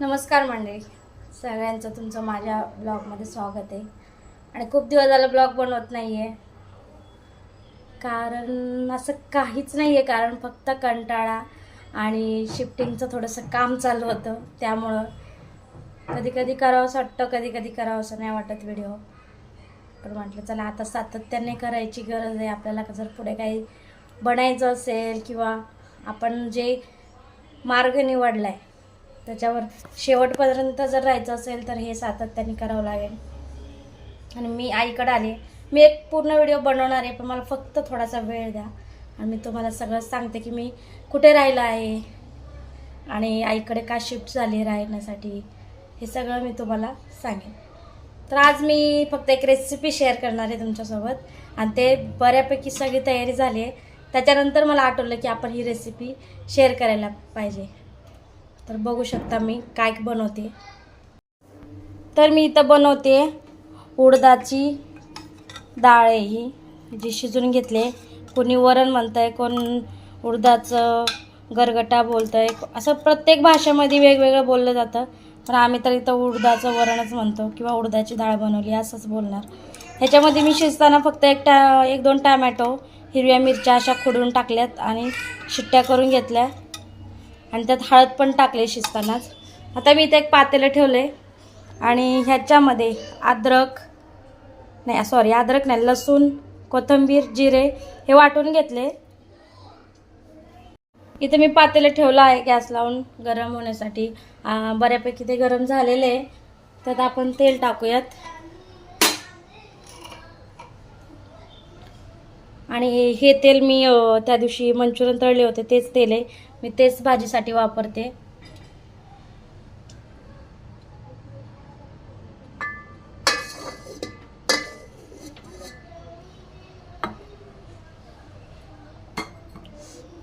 नमस्कार मंडळी. सगळ्यांचं तुमचं माझ्या ब्लॉगमध्ये स्वागत आहे. आणि खूप दिवस झालं ब्लॉग बनवत नाही आहे कारण असं काहीच नाही आहे कारण फक्त कंटाळा आणि शिफ्टिंगचं थोडंसं काम चालू होतं. त्यामुळं कधी कधी करावंसं वाटतं कधी कधी करावंसं नाही वाटत व्हिडिओ पण म्हटलं चला आता सातत्याने करायची गरज आहे. आपल्याला जर पुढे काही बनायचं असेल किंवा आपण जे मार्ग निवडला आहे त्याच्यावर शेवटपर्यंत जर राहायचं असेल तर हे सातत्याने करावं लागेल. आणि मी आईकडे आले. मी एक पूर्ण व्हिडिओ बनवणार आहे पण मला फक्त थोडासा वेळ द्या. आणि मी तुम्हाला सगळं सांगते की मी कुठे राहिलं आहे आणि आईकडे का शिफ्ट झाली राहण्यासाठी हे सगळं मी तुम्हाला सांगेन. तर आज मी फक्त एक रेसिपी शेअर करणार आहे तुमच्यासोबत. आणि ते बऱ्यापैकी सगळी तयारी झाली आहे. त्याच्यानंतर मला आठवलं की आपण ही रेसिपी शेअर करायला पाहिजे. तर बघू शकता मी काय बनवते. तर मी इथं बनवते उडदाची डाळ आहे ही जी शिजून घेतले कोणी वरण म्हणतं आहे कोण उडदाचं गरगटा बोलतं आहे असं प्रत्येक भाषेमध्ये वेगवेगळं बोललं जातं. पण आम्ही तर इथं उडदाचं वरणच म्हणतो किंवा उडदाची डाळ बनवली असंच बोलणार. ह्याच्यामध्ये मी शिजताना फक्त एक टा एक दोन टॅमॅटो हिरव्या मिरच्या अशा खोडून टाकल्यात आणि शिट्ट्या करून घेतल्या. आणि त्यात हळद पण टाकले शिजतानाच. आता मी इथे एक पातेलं ठेवले आणि ह्याच्यामध्ये अद्रक नाही सॉरी अद्रक नाही लसूण कोथिंबीर जिरे हे वाटून घेतले. इथे मी पातेलं ठेवलं आहे गॅस लावून गरम होण्यासाठी. बऱ्यापैकी ते गरम झालेले आहे. त्यात आपण तेल टाकूयात. आणि हे तेल मी त्या दिवशी मंचुरियन तळले होते तेच तेल आहे. मी तेच भाजीसाठी वापरते.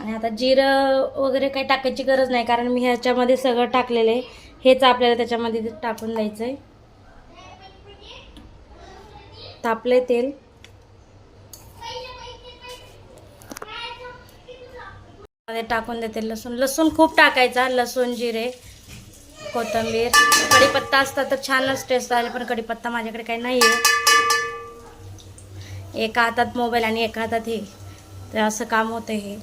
आणि आता जिरं वगैरे काही टाकायची गरज नाही कारण मी ह्याच्यामध्ये सगळं टाकलेलं आहे. हेच आपल्याला त्याच्यामध्ये टाकून द्यायचं आहे तापले तेल. मध्ये टाकून देते लसूण. लसूण खूप टाकायचा लसूण जिरे कोथिंबीर. कढीपत्ता असता तर छानच टेस्ट आले पण कढीपत्ता माझ्याकडे काही नाही आहे एका हातात मोबाईल आणि एका हातात हे. तर असं काम होतं हे.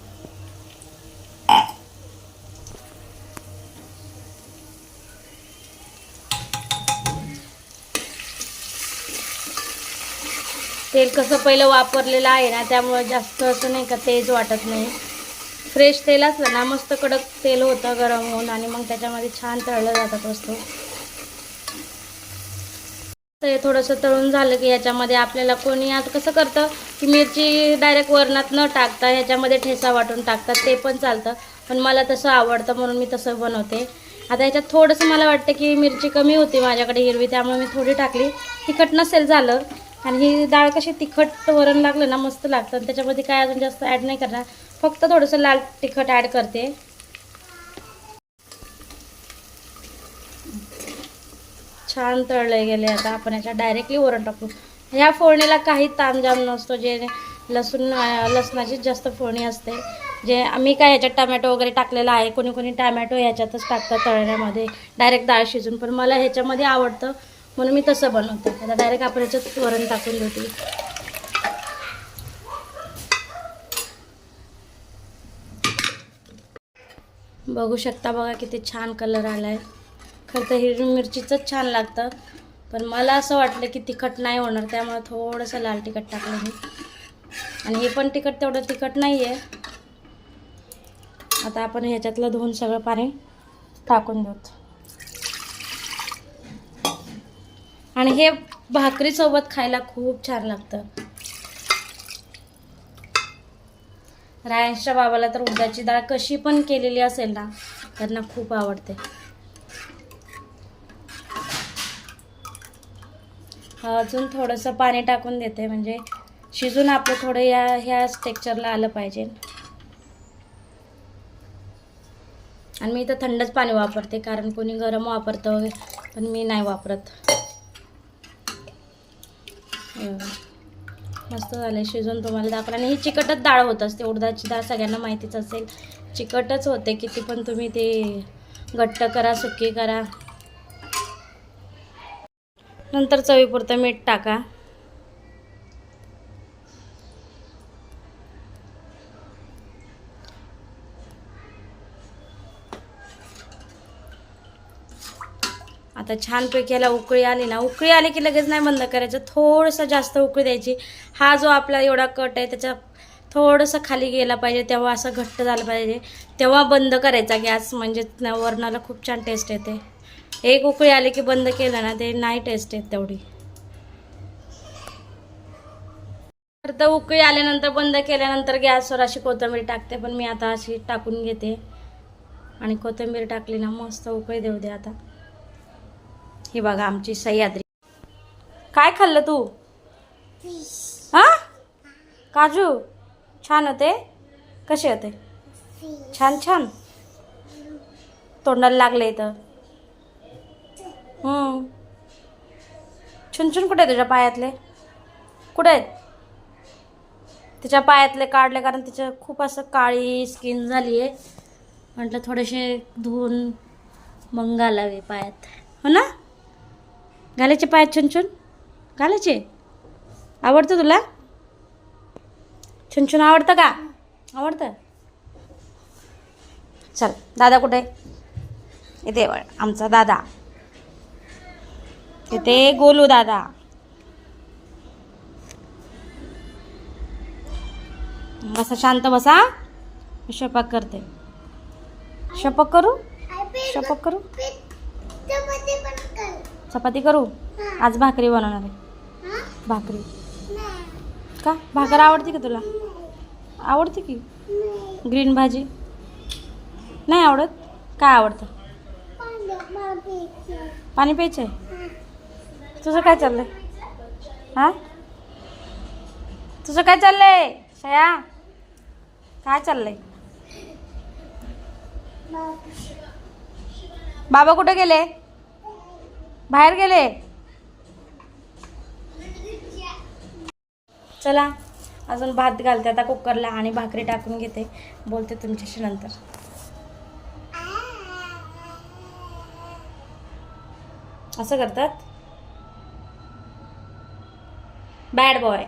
तेल कसं पहिलं वापरलेलं आहे ना त्यामुळे जास्त असं नाही का तेज वाटत नाही. फ्रेश तेल असलं ना मस्त कडक तेल होतं गरम होऊन आणि मग त्याच्यामध्ये छान तळलं जातात वस्तू तर थोडंसं तळून झालं की याच्यामध्ये आपल्याला कोणी आता कसं करतं की मिरची डायरेक्ट वरणात न टाकता ह्याच्यामध्ये ठेसा वाटून टाकतात ते पण चालतं. पण मला तसं आवडतं म्हणून मी तसं बनवते. आता याच्यात थोडंसं मला वाटतं की मिरची कमी होती माझ्याकडे हिरवी त्यामुळे मी थोडी टाकली. तिखट नसेल झालं. आणि ही डाळ कशी तिखट वरण लागलं ना मस्त लागतं. आणि त्याच्यामध्ये काय अजून जास्त ॲड नाही करणार. फक्त थोडंसं लाल तिखट ॲड करते. छान तळले गेले आता आपण याच्यात डायरेक्टली वरण टाकू. ह्या फोडणीला काही तामजाम नसतो जे लसूण लसणाची जास्त फोडणी असते. जे आम्ही काय ह्याच्यात टमॅटो वगैरे टाकलेला आहे कोणी कोणी टमॅटो ह्याच्यातच टाकतात तळण्यामध्ये. डायरेक्ट डाळ शिजून पण मला ह्याच्यामध्ये आवडतं म्हणून मी तसं बनवते. आता डायरेक्ट आपण ह्याच्यात वरण टाकून देते. बघू शकता बघा किती छान कलर आला आहे खरं तर हिरवी मिरचीचंच छान लागतं. पण मला असं वाटलं की तिखट नाही होणार त्यामुळे थोडंसं लाल तिखट टाकलं मी. आणि हे पण तिखट तेवढं तिखट नाही आहे आता आपण ह्याच्यातलं धुवून सगळं पाणी टाकून देऊ आणि हे भाकरीसोबत खायला खूप छान लागतं. रायांच्या बाबाला तर उडदाची डाळ कशी पण केलेली असेल ना त्यांना खूप आवडते. अजून थोडंसं पाणी टाकून देते म्हणजे शिजून आपलं थोडं या ह्या टेक्चरला आलं पाहिजे. आणि मी इथं थंडच पाणी वापरते कारण कोणी गरम वापरतं पण मी नाही वापरत. मस्त झालं शिजून तुम्हाला दाखवलं. आणि ही चिकटच डाळ होत असते उडदाची डाळ सगळ्यांना माहितीच असेल. चिकटच होते किती पण तुम्ही ते घट्ट करा सुकी करा. नंतर चवीपुरतं मीठ टाका. आता छानपैकी याला उकळी आली ना. उकळी आली की लगेच नाही बंद करायचं. थोडंसं जास्त उकळी द्यायची. हा जो आपला एवढा कट आहे त्याच्या थोडंसं खाली गेला पाहिजे तेव्हा असं घट्ट झालं पाहिजे. तेव्हा बंद करायचा गॅस म्हणजे वरणाला खूप छान टेस्ट येते. एक उकळी आली की बंद केलं ना ते नाही टेस्ट येत तेवढी. तर तर उकळी आल्यानंतर बंद केल्यानंतर गॅसवर अशी कोथिंबीर टाकते पण मी आता अशी टाकून घेते. आणि कोथिंबीर टाकली ना मस्त उकळी देऊ दे आता. ही बघा आमची सह्याद्री. काय खाल्लं तू? हा? काजू. छान होते? कसे होते? छान छान. तोंडाला लागले इथं. हम्म. छुनछुन कुठे आहे तुझ्या पायातले? कुठे आहेत? तिच्या पायातले काढले कारण तिच्या खूप असं काळी स्किन झाली आहे म्हटलं थोडेसे धुवून मग घालावे पायात. हो ना? घालायचे पायात छुनछुन घालायचे. आवडतं तुला? छुनछुन आवडतं का? आवडतं. चल दादा कुठे? इथे आमचा दादा. इथे गोलू दादा. बसा शांत बसा. मी स्वयंपाक करते. स्वयंपाक करू? स्वयंपाक करू? चपाती करू? आज भाकरी बनवणार आहे. भाकरी. का? भाकर आवडते का तुला? आवडते की? ग्रीन भाजी? नाही आवडत? काय आवडतं? पाणी प्यायचं आहे तुझं काय चाललंय? हां? तुझं काय चाललंय? शया काय चाललंय? बाबा कुठे गेले? बाहेर गेले. चला अजून भात घालते आता कुकरला आणि भाकरी टाकून घेते. बोलते तुमच्याशी नंतर. असं करतात? बॅड बॉय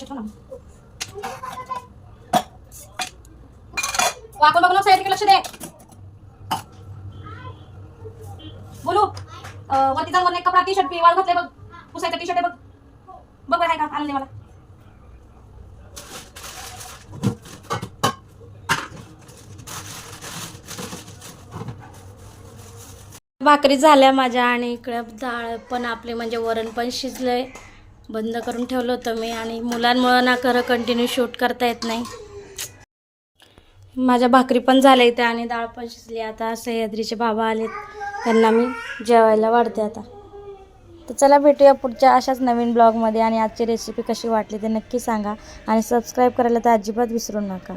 लक्ष वाकून बघून साईड लक्ष दे बोलू वरती जाऊन एक कपडा टी शर्ट वाळ घातले बघ पुसायचा टी शर्ट आहे बघ बघ बरं आहे का आनंद मला भाकरी झाल्या माझ्या आणि इकडं डाळ पण आपले म्हणजे वरण पण शिजलंय. बंद करून ठेवलं होतं मी आणि मुलांमुळं ना खरं कंटिन्यू शूट करता येत नाही. माझ्या भाकरी पण झाल्या इथे आणि डाळ पण शिजली. आता सह्याद्रीचे बाबा आलेत. त्यांना मी जेवायला वाढते आता. तर चला भेटूया पुढच्या अशाच नवीन ब्लॉगमध्ये आणि आजची रेसिपी कशी वाटली ते नक्की सांगा. आणि सबस्क्राईब करायला तर अजिबात विसरू नका.